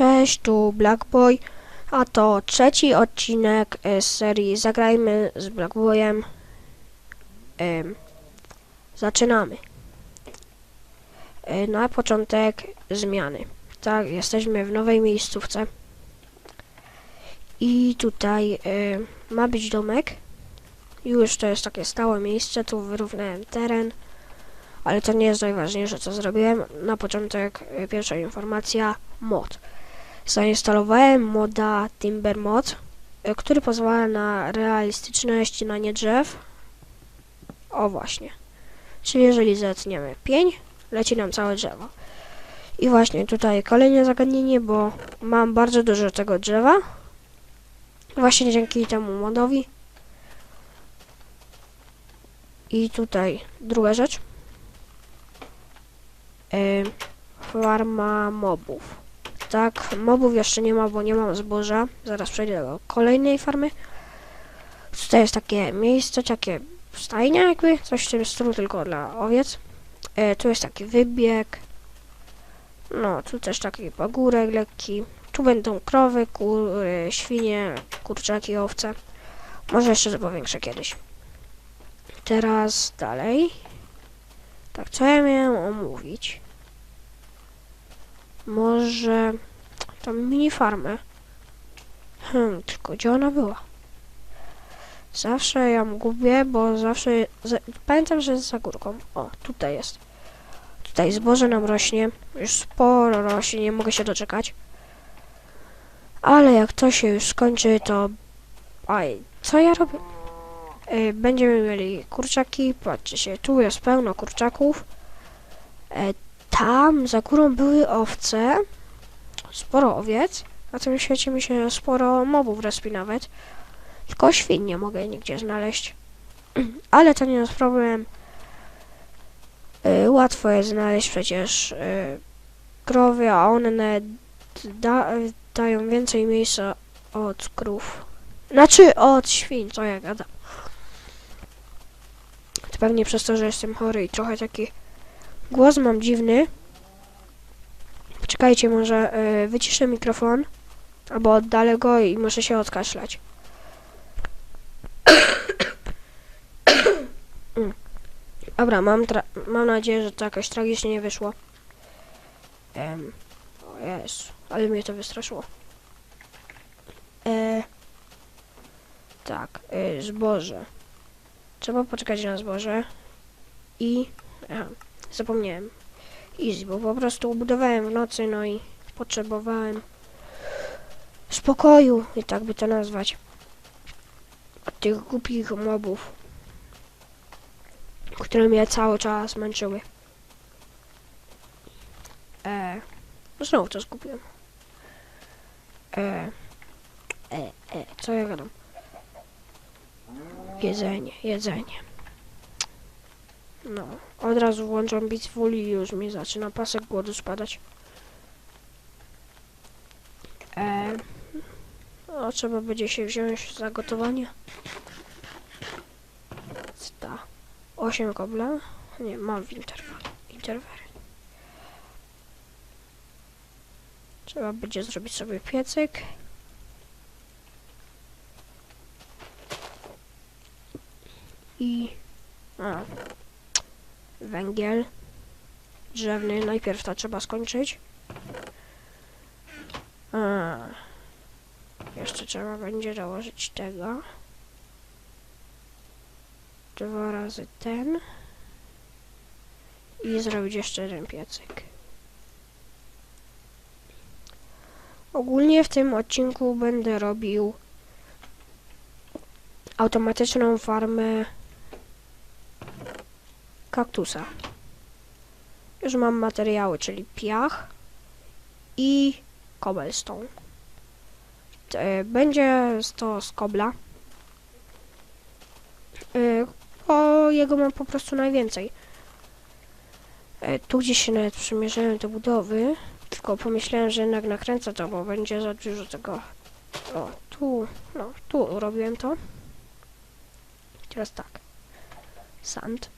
Cześć, tu Blackboy, a to trzeci odcinek e, z serii Zagrajmy z Blackboyem. Em, zaczynamy. E, Na początek zmiany. Tak, jesteśmy w nowej miejscówce. I tutaj e, ma być domek. Już to jest takie stałe miejsce, tu wyrównałem teren. Ale to nie jest najważniejsze, co zrobiłem. Na początek e, pierwsza informacja, mod. Zainstalowałem moda Timber Mod, e, który pozwala na realistyczne ścinanie drzew. O właśnie. Czyli jeżeli zetniemy pień, leci nam całe drzewo. I właśnie tutaj kolejne zagadnienie, bo mam bardzo dużo tego drzewa. Właśnie dzięki temu modowi. I tutaj druga rzecz. Ym, farma mobów. Tak, mobów jeszcze nie ma, bo nie mam zboża. Zaraz przejdę do kolejnej farmy. Tutaj jest takie miejsce, takie stajnia jakby, coś w tym stylu, tylko dla owiec. E, tu jest taki wybieg. No, tu też taki pagórek lekki. Tu będą krowy, kury, świnie, kurczaki, owce. Może jeszcze powiększę kiedyś. Teraz dalej. Tak, co ja miałem omówić? Może tą mini farmę. Hmm, tylko gdzie ona była? Zawsze ją gubię, bo zawsze... Za, pamiętam, że jest za górką. O, tutaj jest. Tutaj zboże nam rośnie. Już sporo rośnie, nie mogę się doczekać. Ale jak to się już skończy, to... Aj, co ja robię? Y, Będziemy mieli kurczaki, patrzcie się, tu jest pełno kurczaków. E, tam za górą były owce, sporo owiec. Na tym świecie mi się sporo mobów respi nawet. Tylko świn nie mogę nigdzie znaleźć. Ale to nie jest problem. Y, łatwo jest znaleźć przecież y, krowy, a one da, dają więcej miejsca od krów. Znaczy od świn, co ja gadam. To pewnie przez to, że jestem chory i trochę taki głos mam dziwny. Poczekajcie, może y, wyciszę mikrofon, albo oddalę go i muszę się odkaszlać. Dobra, mam, mam nadzieję, że to jakoś tragicznie nie wyszło. Em, o ale mnie to wystraszyło. E, tak, y, zboże. Trzeba poczekać na zboże. I... Aha, zapomniałem. Easy, bo po prostu budowałem w nocy, no i potrzebowałem spokoju, i tak by to nazwać. Od tych głupich mobów, które mnie cały czas męczyły. E, znowu to zgubiłem. E, e, e, co ja gadam? Jedzenie, jedzenie. No, od razu włączam bitwul i już mi zaczyna pasek głodu spadać. E, no, trzeba będzie się wziąć za gotowanie. Sta. 8 kobla. Nie, mam w. Interwery. Trzeba będzie zrobić sobie piecyk. I... A, węgiel drzewny. Najpierw to trzeba skończyć. A, jeszcze trzeba będzie dołożyć tego. Dwa razy ten. I zrobić jeszcze jeden piecyk. Ogólnie w tym odcinku będę robił automatyczną farmę kaktusa. Już mam materiały, czyli piach i cobblestone. Będzie to z kobla. E, Bo jego mam po prostu najwięcej. E, Tu gdzieś się nawet przymierzyłem do budowy, tylko pomyślałem, że jednak nakręcę to, bo będzie za dużo tego. O, tu, no, tu robiłem to. Teraz tak. Sand.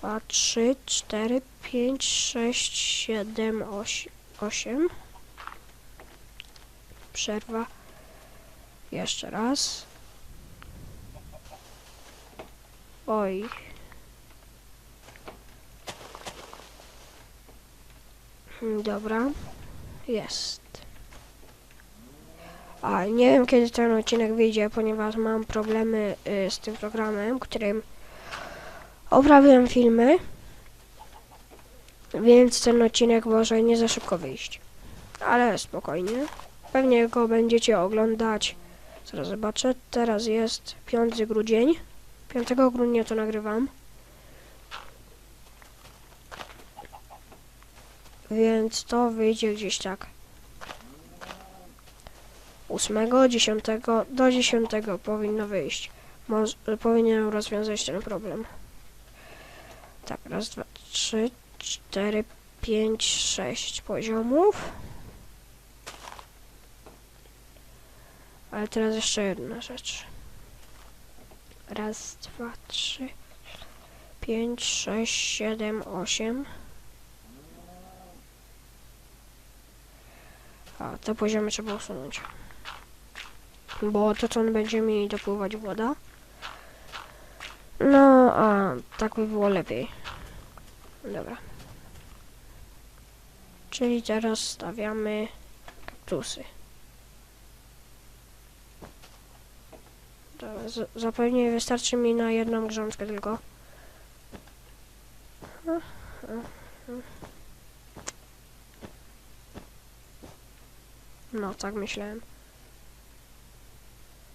2, 3, 4, 5, 6, 7, 8. osiem. Przerwa. Jeszcze raz. Oj. Mm, Dobra. Jest. A nie wiem kiedy ten odcinek wyjdzie, ponieważ mam problemy y, z tym programem, którym oprawiam filmy. Więc ten odcinek może nie za szybko wyjść. Ale spokojnie. Pewnie go będziecie oglądać. Zaraz zobaczę. Teraz jest 5 grudzień. 5 grudnia to nagrywam. Więc to wyjdzie gdzieś tak. 8, 10, do 10 powinno wyjść. Moż, powinienem rozwiązać ten problem. Tak, raz, dwa, trzy, cztery, pięć, sześć poziomów. Ale teraz jeszcze jedna rzecz. Raz, dwa, trzy, pięć, sześć, siedem, osiem. A, te poziomy trzeba usunąć. Bo to co on będzie mi dopływać woda. A tak by było lepiej. Dobra. Czyli teraz stawiamy kaktusy. Dobra, z- zapewne wystarczy mi na jedną grządkę tylko. No, tak myślałem.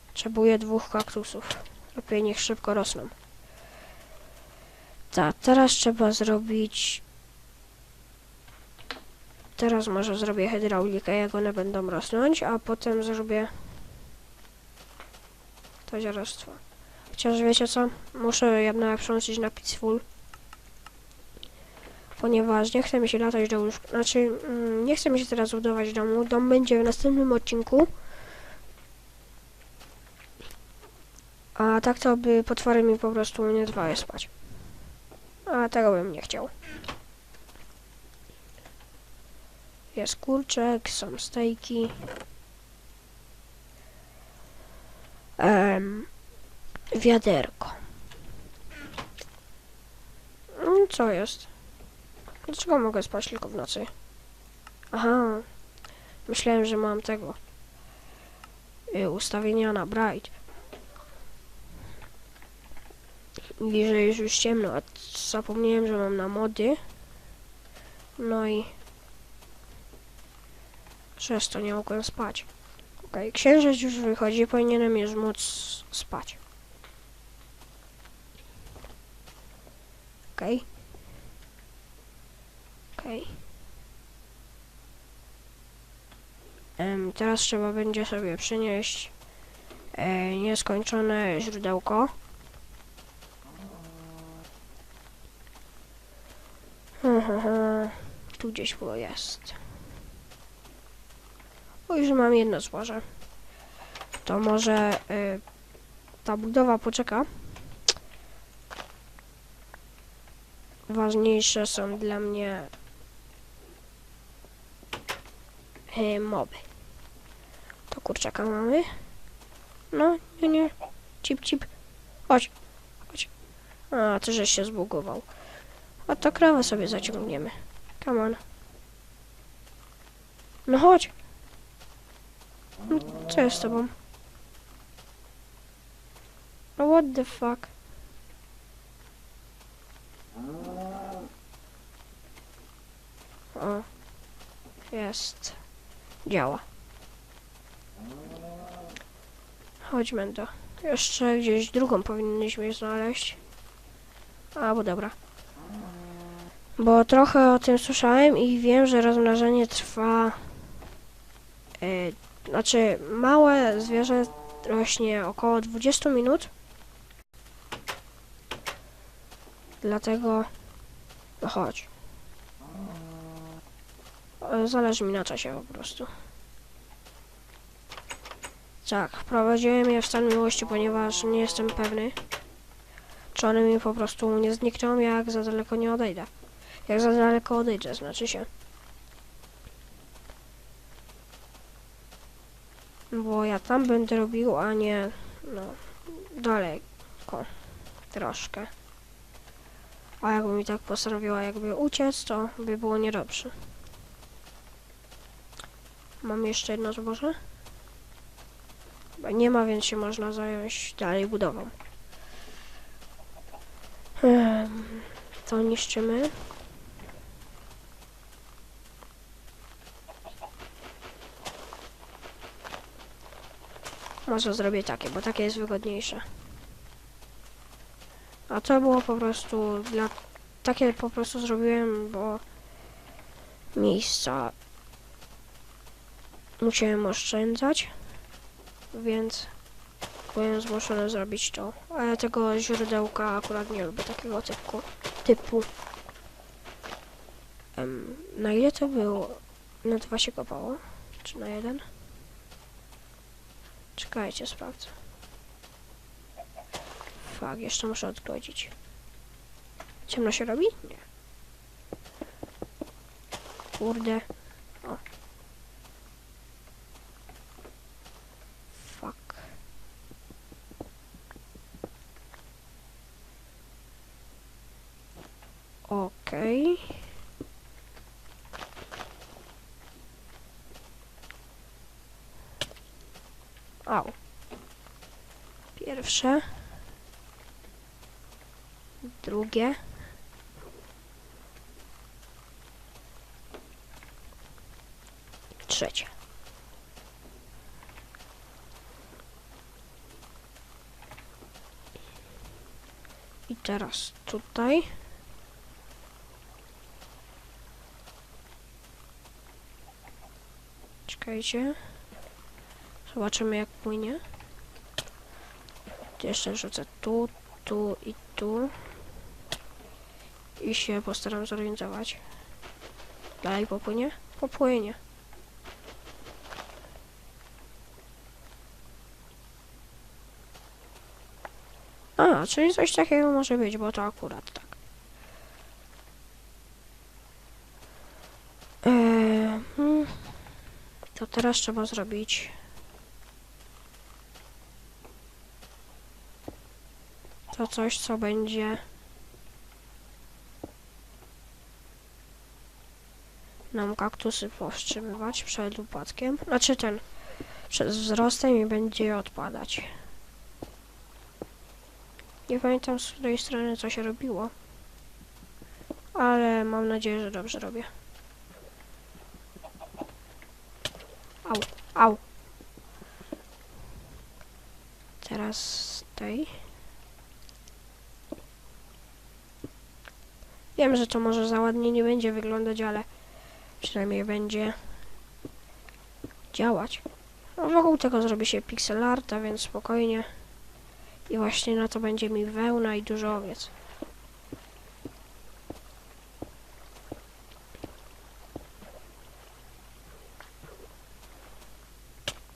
Potrzebuję dwóch kaktusów. Lepiej niech szybko rosną. Tak, teraz trzeba zrobić... Teraz może zrobię hydraulikę, jak one będą rosnąć, a potem zrobię... To ziarostwo. Chociaż wiecie co? Muszę jednak przełączyć na Peaceful. Ponieważ nie chce mi się latać do łóżka. Znaczy, mm, nie chce mi się teraz budować domu. Dom będzie w następnym odcinku. A tak to by potwory mi po prostu nie dawały spać. A tego bym nie chciał. Jest kurczek, są stejki. Em, wiaderko. Mm, Co jest? Dlaczego mogę spać tylko w nocy? Aha. Myślałem, że mam tego. y, Ustawienia na bright. I że jest już ciemno, a zapomniałem, że mam na mody. No i przez to nie mogłem spać. Okej, księżyc już wychodzi, powinienem już móc spać. Okej. Em, teraz trzeba będzie sobie przynieść e, nieskończone źródełko. Tu gdzieś było jest. O, już mam jedno złoże. To może y, ta budowa poczeka. Ważniejsze są dla mnie y, moby. To kurczaka mamy. No, nie, nie. Cip, cip. Chodź. Chodź. A, ty żeś się zbugował. A to krowę sobie zaciągniemy. Come on. No chodź. No, Co jest z tobą? No what the fuck? O. Jest. Działa. Chodźmy do. Jeszcze gdzieś drugą powinniśmy znaleźć. A, bo dobra. Bo trochę o tym słyszałem i wiem, że rozmnażanie trwa. Yy, znaczy, małe zwierzę rośnie około 20 minut. Dlatego. No chodź. E, Zależy mi na czasie po prostu. Tak, wprowadziłem je w stan miłości, ponieważ nie jestem pewny, czy one mi po prostu nie znikną, jak za daleko nie odejdę. Jak za daleko odejdę, znaczy się. Bo ja tam będę robił, a nie... No, daleko. Troszkę. A jakby mi tak postanowiła jakby uciec, to by było niedobrze. Mam jeszcze jedno zboże? Chyba nie ma, więc się można zająć dalej budową. To niszczymy. Może zrobię takie, bo takie jest wygodniejsze. A to było po prostu dla... Takie po prostu zrobiłem, bo miejsca musiałem oszczędzać, więc byłem zmuszony zrobić to. A ja tego źródełka akurat nie lubię, takiego typu. typu. Em, na ile to było? Na dwa się kopało? Czy na jeden? Czekajcie, sprawdzę. Fuck, jeszcze muszę odgodzić. Ciemno się robi? Nie. Kurde. O. Fuck. Okej. Au. Pierwsze. Drugie. Trzecie. I teraz tutaj. Czekajcie. Zobaczymy jak płynie. Jeszcze wrzucę tu, tu i tu. I się postaram zorientować. Dalej popłynie? Popłynie. A, czyli coś takiego może być, bo to akurat tak. Eee. To teraz trzeba zrobić to coś, co będzie nam kaktusy powstrzymywać przed upadkiem. Znaczy ten, przed wzrostem i będzie je odpadać. Nie pamiętam z której strony co się robiło. Ale mam nadzieję, że dobrze robię. Au, au. Teraz tej. Wiem, że to może za ładnie nie będzie wyglądać, ale przynajmniej będzie działać. No, wokół tego zrobi się pixel więc spokojnie. I właśnie na to będzie mi wełna i dużo owiec.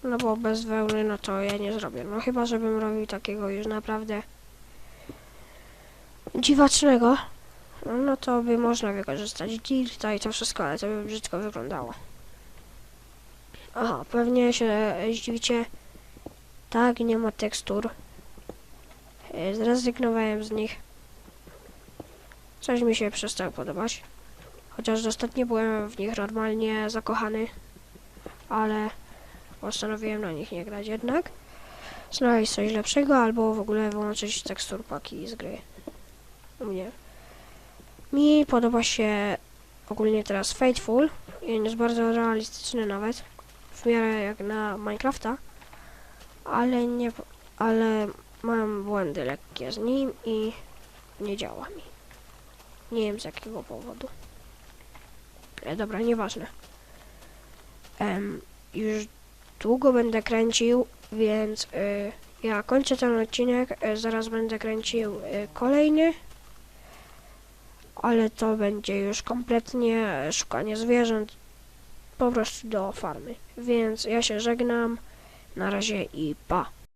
No bo bez wełny, no to ja nie zrobię. No chyba, żebym robił takiego już naprawdę dziwacznego. No, to by można wykorzystać dirta i to wszystko, ale to by brzydko wyglądało. Aha, pewnie się zdziwicie. Tak, nie ma tekstur. E, Zrezygnowałem z nich. Coś mi się przestało podobać. Chociaż ostatnio byłem w nich normalnie zakochany. Ale postanowiłem na nich nie grać jednak. Znaleźć coś lepszego albo w ogóle wyłączyć tekstur paki z gry. U mnie. Mi podoba się ogólnie teraz Fateful. Jest bardzo realistyczny nawet. W miarę jak na Minecrafta. Ale nie... Ale mam błędy lekkie z nim i nie działa mi. Nie wiem z jakiego powodu. E, dobra, nieważne. Em, już długo będę kręcił, więc y, ja kończę ten odcinek. Y, zaraz będę kręcił y, kolejny. Ale to będzie już kompletnie szukanie zwierząt po prostu do farmy. Więc ja się żegnam. Na razie i pa.